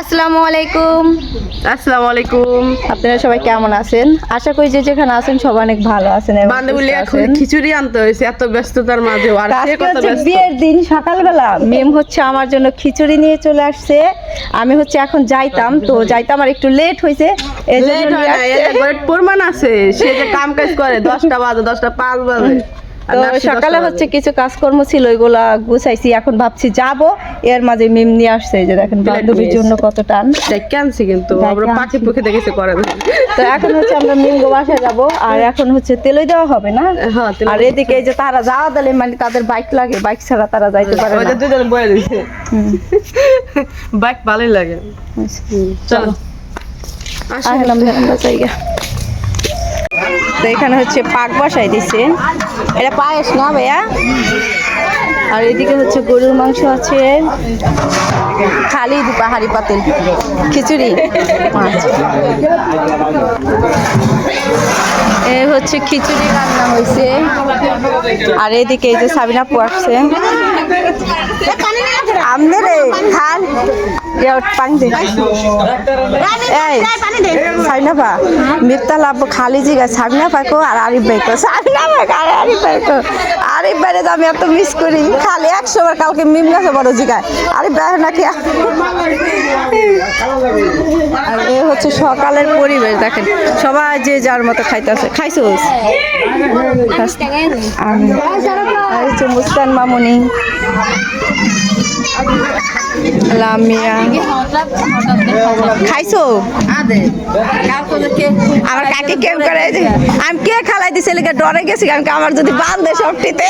আসসালামু আলাইকুম আসসালামু আলাইকুম আপনারা সবাই কেমন আছেন? আশা করি যে যেখানে আছেন সবাই অনেক ভালো আছেন বান্ধবী এখন খিচুড়ি আনতে হয়েছে এত ব্যস্ততার মাঝে আর কত ব্যস্ত? বিয়ের দিন সকালবেলা। মেম হচ্ছে আমার জন্য খিচুড়ি নিয়ে চলে আসছে। আমি হচ্ছে এখন যাইতাম তো যাইতাম আর একটু লেট হয়েছে। লেট হয় না প্রমাণ আছে। সে যে কাম কাজ করে দশটা বাজে দশটা পাঁচ বাজে। তো সকালে হচ্ছে কিছু কাজকর্ম ছিল ওইগুলা গুছাইছি। এখন ভাবছি যাব। এর মাঝে মিম নিয়ে আসছে যে দেখেন বান্ধবীর জন্য কত টান। ডেকে কিন্তু? আমরা পাখি পুখে দেখেছি করে তো এখন হচ্ছে আমরা মিমগো বাসায় যাব আর এখন হচ্ছে তেলই দেওয়া হবে না? হ্যাঁ আর এদিকে যে তারা যাওয়া দিলে মানে তাদের বাইক লাগে বাইক ছাড়া তারা যাইতে পারে না। দুজন বয়ে দিছে বাইক ভালোই লাগে। চলো। আসো। আসলাম জায়গা এখানে হচ্ছে পাক বসাই দিছে। এটা পায়েস না ভাইয়া? আর এদিকে হচ্ছে গরুর মাংস আছে। খালি পাহাড়ি পাতিল। খিচুড়ি? আচ্ছা। এ হচ্ছে খিচুড়ি রান্না হয়েছে আর এদিকে এই যে সাবিনা পু আসছে। আমনে সাবিনা পা মিথ্যা লাভ খালি জিগা পাকো আর আরিফ কো সাবিনা পাক আর আরিফ ভাই কো আরিফ ভাইরে আমি এত মিস করি। খালি একশো বার কালকে মিম গেছে বড় জিগায়। আরিফ ভাই নাকি আর এ হচ্ছে সকালের পরিবেশ দেখেন। সবাই যে যার মতো খাইতেছে। খাইছো? আর আর হচ্ছে মুস্কান মামুনি। খাইছো? আমার কাকে আমি কে খালাই দিছে? ডরে গেছি আমি আমার যদি বান্ধে সবটিতে।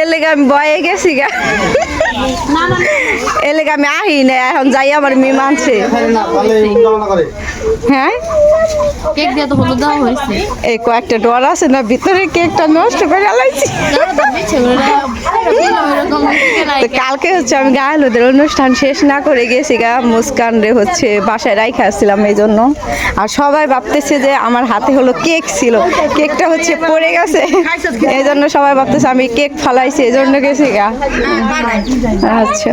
এর লেগে আমি বয়ে গেছি গা। এর লেগে আমি আহি না এখন যাই আমার মিম আনছে। হ্যাঁ? কেক দিয়ে তো হলুদ দেওয়া হয়েছে। এই কয়েকটা ডর আছে না ভিতরে কেকটা নষ্ট করে লাইছি তো কালকে হচ্ছে আমি গায়ে হলুদের অনুষ্ঠান শেষ না করে গেছি গা মুস্কান রে হচ্ছে বাসায় রাইখে আসছিলাম এই জন্য। আর সবাই ভাবতেছে যে আমার হাতে হলো কেক ছিল কেকটা হচ্ছে পড়ে গেছে। এই জন্য সবাই ভাবতেছে আমি কেক ফালাইছি এই জন্য গেছি গা। আচ্ছা।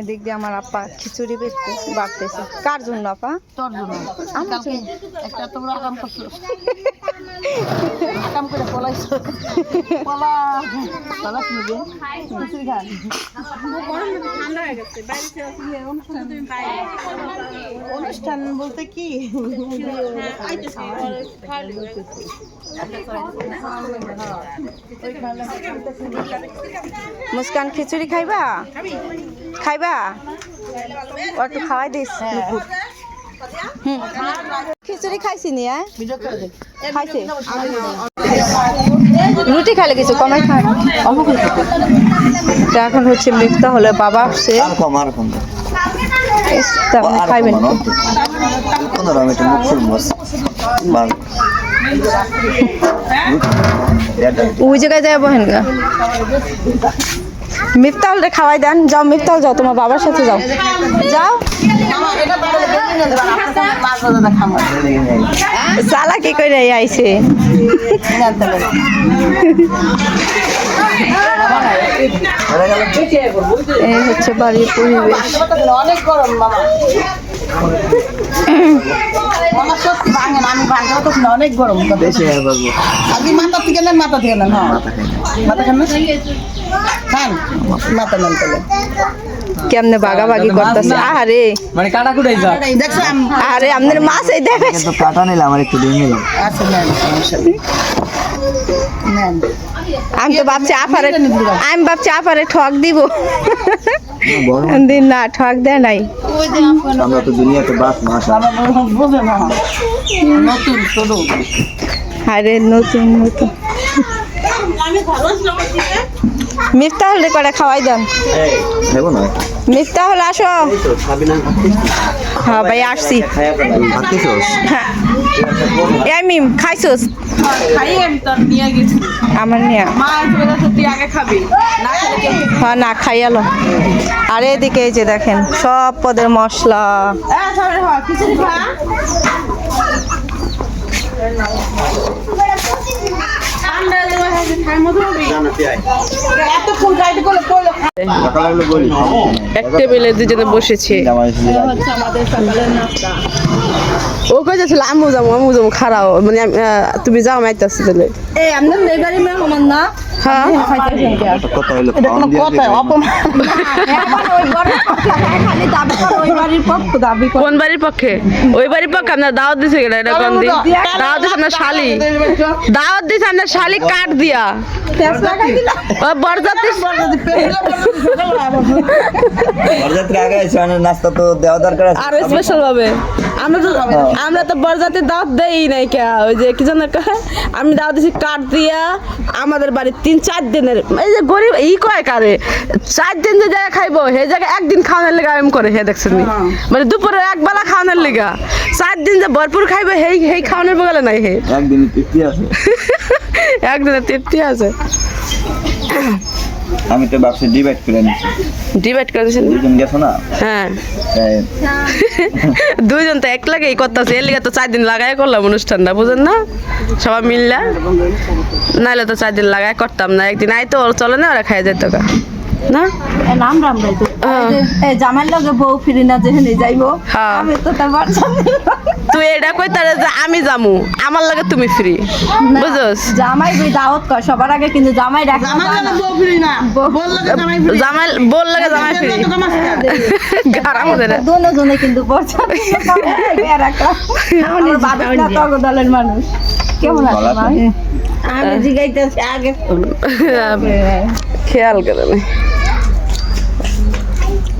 এদিক দিয়ে আমার আপা খিচুড়ি বেচতেছে বাড়তেছে। কার জন্য আপা? তোর জন্য। একটা তোমরা করছ। আরাম করে পলাইছো। পলা। পলা শুনবে খিচুড়ি খান অনুষ্ঠান বলতে কি? মুস্কান খিচুড়ি খাইবা? খাইবা? একটু খাওয়াই দিস। খিচুড়ি খাইছি? নি রুটি খাইলে কিছু কমাই খায় তো এখন হচ্ছে মিফতা হলে বাবা আসছে। আপনি খাইবেন ওই জায়গায় যাব হেন গা। মিফতাল খাওয়াই দেন। যাও মিফতাল যাও তোমার বাবার সাথে যাও। যাও। সালা কি করে আইছে? এই হচ্ছে বাড়ির পরিবেশ। অনেক গরম মামা মামা সত্যি ভাঙে না আমি ভাঙতে পারতেছি না অনেক গরম বেশি আপনি মাথা থেকে নেন মাথা থেকে নেন হ্যাঁ। মাথা খান না? খান মাথা নেন তাহলে। কেমনে বাগাবাগি করতেছে? আরে মানে কাটা কুটাই যা। দেখছ? আরে আপনার মাছ এই দেখে কিন্তু কাটা নিলাম আর একটু দিয়ে নিলাম। আচ্ছা নেন আমি তো ভাবছি আপারে আমি ভাবছি আপারে ঠক দিব। দিন না ঠক দেয় নাই। আমরা তো দুনিয়াতে বাস মাস নতুন আরে নতুন নতুন। মিফতা হলে করে খাওয়াই দেন। মিফতা হলে আসো। হ্যাঁ ভাই আসছি। হ্যাঁ। এই মিম খাইছোস? খাইয়ে আমি তোর নিয়ে গেছি। আমার নিয়ে। হ্যাঁ না খাইয়ালো আর এদিকে যে দেখেন সব পদের মশলা হ্যাঁ সবাই হয় খিচুড়ি খা ঠান্ডা লেগে গেছে, খাই মতো হবি। এত ফুল গাইড করে পড়ল এক টেবিলে দুজনে বসেছে। ও কইতেছিল আমু যাব আমু যাব খারাও। মানে তুমি যাও আমি আইতাছি তাহলে। হ্যাঁ কোন বাড়ির পক্ষে ওই বাড়ির পক্ষে আপনার দাওয়াত দিছে গেলে এটা কোন দিন দাওয়াত দিছে আপনার শালি দাওয়াত দিছে আপনার শালি কাট দিয়া ও বরযাত্রী বরযাত্রী আগে এসে মানে নাস্তা তো দেওয়া আরও স্পেশাল ভাবে আমরা তো আমরা তো বরযাত্রীর দাওয়াত দেই নাই কে ওই যে কি জানো আমি দাওয়াত দিছি কাঠ দিয়া আমাদের বাড়ির তিন চার দিনের এই যে গরিব ই কয় কারে? চার দিন যে জায়গায় খাইবো সেই জায়গায় একদিন খাওয়ানোর লেগে আরাম করে হে দেখছেন নি? মানে দুপুরে এক বেলা খাওয়ানোর লেগা। চার দিন যে ভরপুর খাইবে হেই হেই খাওয়ানোর বগলে নাই হে একদিন তৃপ্তি আছে। একদিনের তৃপ্তি আছে। আমি তো ভাবছি ডিভাইড করে নিচ্ছি ডিভাইড করে দিছেন? দুজন গেছো না? হ্যাঁ। তাই। দুইজন তো এক লাগেই করতেছে এর লিগে তো চার দিন লাগাই করলাম অনুষ্ঠানটা বুঝেন না? সবাই মিললা। নাহলে তো চার দিন লাগাই করতাম না একদিন আই তো ওর চলে না ওরা খাই যেত না? না নাম রাম। তো জামাইর লগে বউ ফিরি না যেখানে যাইবো হ্যাঁ। আমি তো বাচ্চা তুই এটা কই তারে যে আমি যামু আমার লাগে তুমি ফ্রি বুঝছস? জামাই বই দাওয়াত কর সবার আগে কিন্তু জামাই ডাকে জামাই বল লাগে জামাই ফ্রি। গারাম দোনো জনে কিন্তু পড়ছে আমার বাবা না তগ দলের মানুষ। কেমন আছে ভাই? আমি জিগাইতেছি আগে। খেয়াল করে নে। খিচুড়ি সাথে আমদি জাল আমি দুইটা মুড়ি ফিরে দিচ্ছি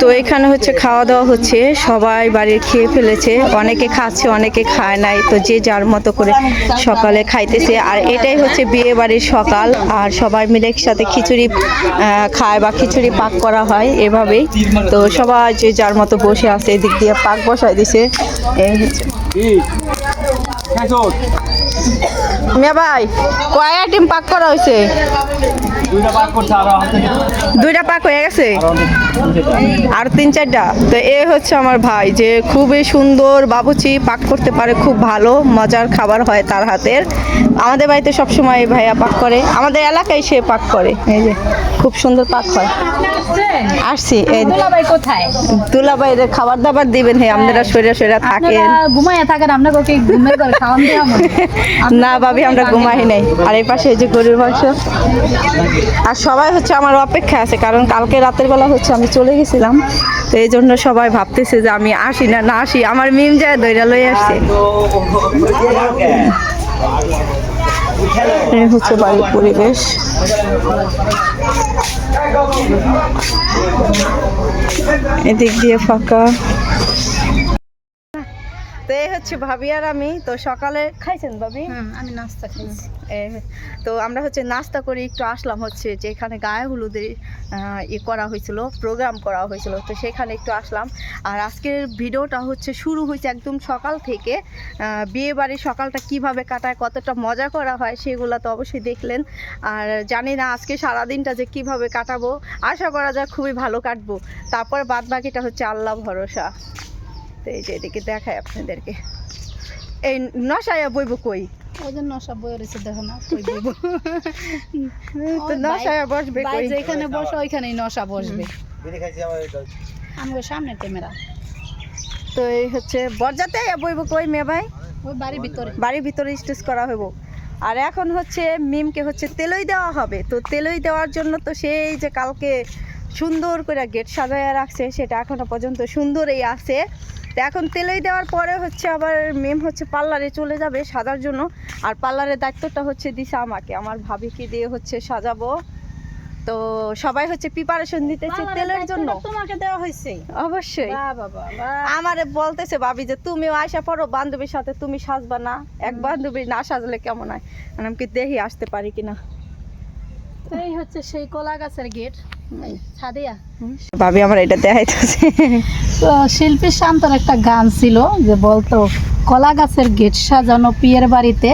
তো এখানে হচ্ছে খাওয়া দাওয়া হচ্ছে, সবাই বাড়ির খেয়ে ফেলেছে। অনেকে খাচ্ছে, অনেকে খায় নাই, তো যে যার মতো করে সকালে খাইতেছে। আর এটাই হচ্ছে বিয়ে বাড়ির সকাল, আর সবাই মিলে একসাথে খিচুড়ি খায় বা খিচুড়ি পাক করা হয় এভাবেই। তো সবাই যে যার মতো বসে আছে, এদিক দিয়ে পাক বসাই দিছে। এই হচ্ছে। মিয়া ভাই কয় আইটেম পাক করা হয়েছে? দুইটা পাক হয়ে গেছে? আর তিন চারটা? তো এ হচ্ছে আমার ভাই যে খুবই সুন্দর বাবুচি পাক করতে পারে খুব ভালো মজার খাবার হয় তার হাতের। আমাদের বাড়িতে সবসময় এই ভাইয়া পাক করে। আমাদের এলাকায় সে পাক করে। এই যে খুব সুন্দর পাক হয়। আসছি কোথায়? দুলাবাইরে খাবার দাবার দিবেন হ্যাঁ আপনারা সরে সরে থাকেন। ঘুমায় থাকেন আপনাকে কি করে খাওয়ান দেওয়া না ভাবি, আমরা ঘুমাই নাই। আর এই পাশে এই যে গরুর মাংস। আর সবাই হচ্ছে আমার অপেক্ষা আছে, কারণ কালকে রাতের বেলা হচ্ছে আমি চলে গেছিলাম। তো এই জন্য সবাই ভাবতেছে যে আমি আসি না না আসি। আমার মিম যায় দইরা লই আসছে। হচ্ছে বাড়ির পরিবেশ। এদিক দিয়ে ফাঁকা। তো এই হচ্ছে ভাবি আর আমি। তো সকালে খাইছেন ভাবি? আমি নাস্তা খাইছি। তো আমরা হচ্ছে নাস্তা করে একটু আসলাম হচ্ছে যে এখানে গায়ে হলুদের ই করা হয়েছিল প্রোগ্রাম করা হয়েছিল। তো সেখানে একটু আসলাম। আর আজকের ভিডিওটা হচ্ছে শুরু হয়েছে একদম সকাল থেকে। বিয়ে বাড়ির সকালটা কীভাবে কাটায় কতটা মজা করা হয় সেগুলো তো অবশ্যই দেখলেন। আর জানি না আজকে সারাদিনটা যে কীভাবে কাটাবো আশা করা যায় খুবই ভালো কাটবো। তারপর বাদ বাকিটা হচ্ছে আল্লাহ ভরসা। তো এই যে এদিকে দেখায় আপনাদেরকে। এই নশায়া বইব কই? ওই জন্য সব বই রয়েছে দেখো না কই দেব তো নশায়া বসবে কই? যেখানে বসে ওইখানেই নশা বসবে। আমার সামনে ক্যামেরা। তো এই হচ্ছে বরজাতে বইব কই মেয়ে ভাই? ওই বাড়ির ভিতরে। বাড়ির ভিতরে স্টেজ করা হইব। আর এখন হচ্ছে মিমকে হচ্ছে তেলই দেওয়া হবে। তো তেলই দেওয়ার জন্য তো সেই যে কালকে সুন্দর করে গেট সাজায় রাখছে সেটা এখনও পর্যন্ত সুন্দরই আছে। তো এখন তেলই দেওয়ার পরে হচ্ছে আবার মেম হচ্ছে পার্লারে চলে যাবে সাজার জন্য। আর পার্লারের দায়িত্বটা হচ্ছে দিছে আমাকে। আমার ভাবিকে দিয়ে হচ্ছে সাজাবো। তো সবাই হচ্ছে প্রিপারেশন দিতেছে তেলের জন্য। তোমাকে দেওয়া হয়েছে? অবশ্যই। আমারে বলতেছে ভাবি যে তুমিও আয়সা পড়ো বান্ধবীর সাথে তুমি সাজবা না। এক বান্ধবী না সাজলে কেমন হয়? আর আমি কি দেখি আসতে পারি কিনা? এই হচ্ছে সেই কলা গাছের গেট। ছাদিয়া। ভাবি আমার এটা দেখাইতেছে। তো শিল্পী শান্তর একটা গান ছিল যে বলতো কলা গাছের গেট সাজানো পিয়ের বাড়িতে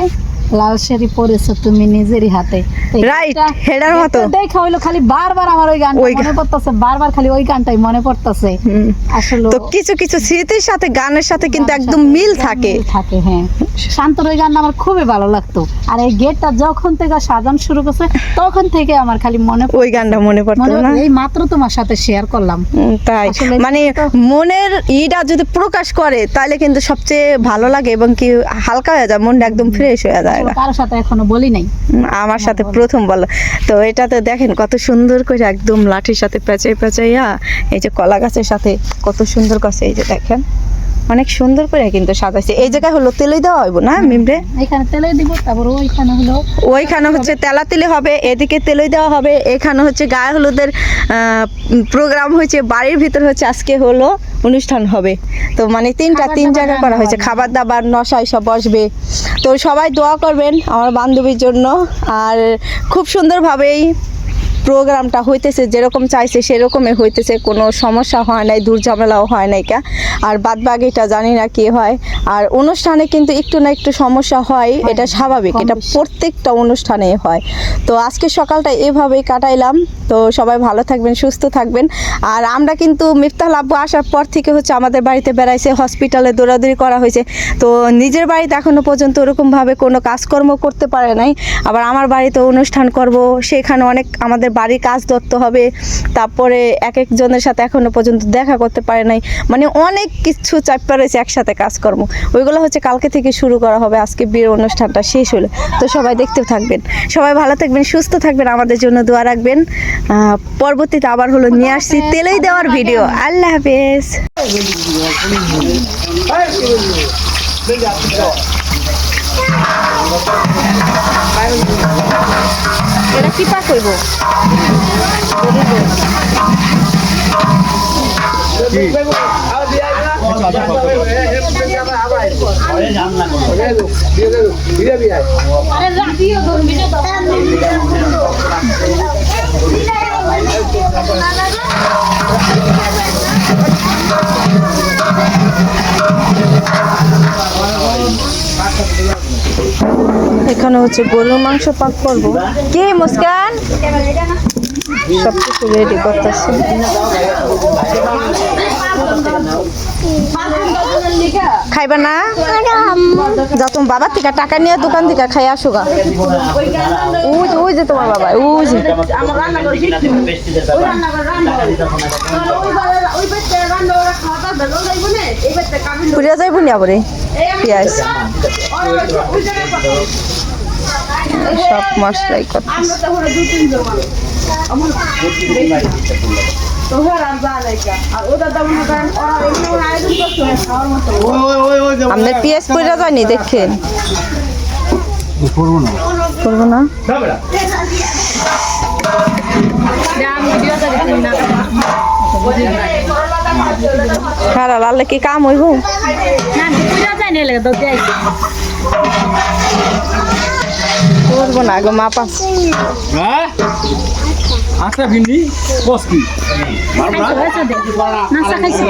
লাল শাড়ি পরেছো তুমি নিজেরই হাতে। গানটা- হেডার মতো। দেখা হইল খালি বারবার আমার ওই গানটা মনে পড়তেছে বারবার খালি ওই গানটাই মনে পড়তেছে। আসলে তো কিছু কিছু স্মৃতির সাথে গানের সাথে কিন্তু একদম মিল থাকে। থাকে হ্যাঁ। শান্তর ওই গানটা আমার খুবই ভালো লাগতো। আর এই গেটটা যখন থেকে সাজানো শুরু করছে তখন থেকে আমার খালি মনে ওই গানটা মনে পড়তো না? এই মাত্র তোমার সাথে শেয়ার করলাম। তাই। মানে মনের ইটা যদি প্রকাশ করে তাহলে কিন্তু সবচেয়ে ভালো লাগে এবং কি হালকা হয়ে যায় মনটা একদম ফ্রেশ হয়ে যায়। কারোর সাথে এখনও বলি নাই? আমার সাথে প্রথম বলো। তো এটাতে দেখেন কত সুন্দর করে একদম লাঠির সাথে পেঁচাই পেঁচাইয়া এই যে কলা গাছের সাথে কত সুন্দর করছে এই যে দেখেন। অনেক সুন্দর করে কিন্তু সাজাইছে। এই জায়গায় হলো তেলই দেওয়া হইব না মিমরে? এখানে তেলে দিব তারপর ওইখানে হলো ওইখানে হচ্ছে তেলা তেলে হবে এদিকে তেলই দেওয়া হবে এখানে হচ্ছে গায়ে হলুদের প্রোগ্রাম হয়েছে বাড়ির ভিতর হচ্ছে আজকে হলো অনুষ্ঠান হবে। তো মানে তিনটা তিন জায়গায় করা হয়েছে খাবার দাবার নশায় সব বসবে। তো সবাই দোয়া করবেন আমার বান্ধবীর জন্য আর খুব সুন্দরভাবেই প্রোগ্রামটা হইতেছে যেরকম চাইছে সেরকমই হইতেছে কোনো সমস্যা হয় নাই দূর ঝামেলাও হয় নাই কা। আর বাদ বাকিটা জানি না কি হয়। আর অনুষ্ঠানে কিন্তু একটু না একটু সমস্যা হয় এটা স্বাভাবিক এটা প্রত্যেকটা অনুষ্ঠানে হয়। তো আজকে সকালটা এভাবেই কাটাইলাম। তো সবাই ভালো থাকবেন সুস্থ থাকবেন। আর আমরা কিন্তু মিফতাল আব্বু আসার পর থেকে হচ্ছে আমাদের বাড়িতে বেড়াইছে হসপিটালে দৌড়াদৌড়ি করা হয়েছে। তো নিজের বাড়িতে এখনও পর্যন্ত ওরকমভাবে কোনো কাজকর্ম করতে পারে নাই। আবার আমার বাড়িতে অনুষ্ঠান করব সেখানে অনেক আমাদের বাড়ির কাজ ধরতে হবে তারপরে এক একজনের সাথে এখনও পর্যন্ত দেখা করতে পারে নাই মানে অনেক কিছু চাপা রয়েছে একসাথে কাজকর্ম ওইগুলো হচ্ছে কালকে থেকে শুরু করা হবে আজকে বিয়ের অনুষ্ঠানটা শেষ হলো তো সবাই দেখতে থাকবেন সবাই ভালো থাকবেন সুস্থ থাকবেন আমাদের জন্য দোয়া রাখবেন পরবর্তীতে আবার হলো নিয়ে আসছি তেলেই দেওয়ার ভিডিও আল্লাহ হাফেজ এটা কি পা করব এখানে হচ্ছে গরুর মাংস পাক করব। কি, মুস্কান? সব কিছু রেডি করতেছে। খাইবা না? যা তুমি বাবার থেকে টাকা নিয়ে দোকান থেকে খাই আসো গা। ওই যে যে তোমার বাবা, ওই যে। পুরিয়া যাইব নি পেঁয়াজ। সব মশলাই করতেছে আপনার পেঁয়াজ পুরিয়া যায়নি, দেখেন। করব না? খারা লালে কি কাম হইব? করব না গো মা পাস হ্যাঁ? আচ্ছা ভিন্নি বস কি খাইছো?